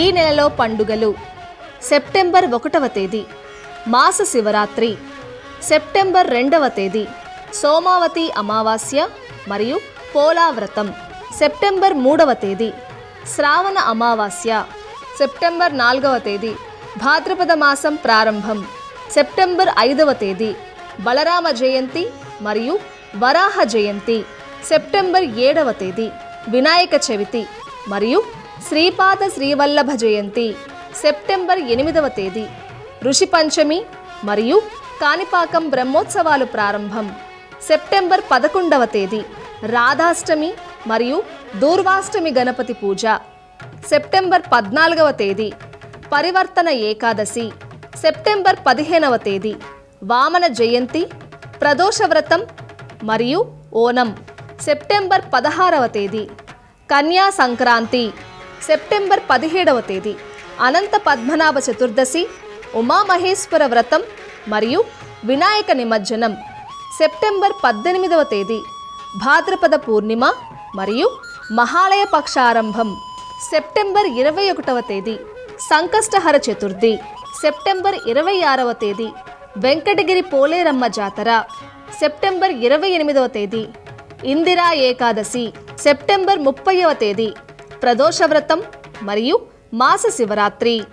ఈ నెలలో పండుగలు. సెప్టెంబర్ ఒకటవ తేదీ మాస శివరాత్రి. సెప్టెంబర్ రెండవ తేదీ సోమావతి అమావాస్య మరియు పోలావ్రతం. సెప్టెంబర్ మూడవ తేదీ శ్రావణ అమావాస్య. సెప్టెంబర్ నాలుగవ తేదీ భాద్రపద మాసం ప్రారంభం. సెప్టెంబర్ ఐదవ తేదీ బలరామ జయంతి మరియు వరాహ జయంతి. సెప్టెంబర్ ఏడవ తేదీ వినాయక చవితి మరియు శ్రీపాద శ్రీవల్లభ జయంతి సెప్టెంబర్ ఎనిమిదవ తేదీ. ఋషి పంచమి మరియు కాణిపాకం బ్రహ్మోత్సవాలు ప్రారంభం. సెప్టెంబర్ పదకొండవ తేదీ రాధాష్టమి మరియు దూర్వాష్టమి గణపతి పూజ. సెప్టెంబర్ పద్నాలుగవ తేదీ పరివర్తన ఏకాదశి. సెప్టెంబర్ పదిహేనవ తేదీ వామన జయంతి ప్రదోషవ్రతం మరియు ఓనం. సెప్టెంబర్ పదహారవ తేదీ కన్యా సంక్రాంతి. సెప్టెంబర్ పదిహేడవ తేదీ. అనంత పద్మనాభ చతుర్దశి ఉమామహేశ్వర వ్రతం మరియు వినాయక నిమజ్జనం. సెప్టెంబర్ పద్దెనిమిదవ తేదీ. భాద్రపద పూర్ణిమ మరియు మహాలయ పక్షారంభం. సెప్టెంబర్ ఇరవై ఒకటవ తేదీ. సంకష్టహర చతుర్థి. సెప్టెంబర్ ఇరవై ఆరవ తేదీ. వెంకటగిరి పోలేరమ్మ జాతర. సెప్టెంబర్ ఇరవై ఎనిమిదవ తేదీ. ఇందిరా ఏకాదశి. సెప్టెంబర్ ముప్పైవ తేదీ. ప్రదోష వ్రతం మరియు మాస శివరాత్రి.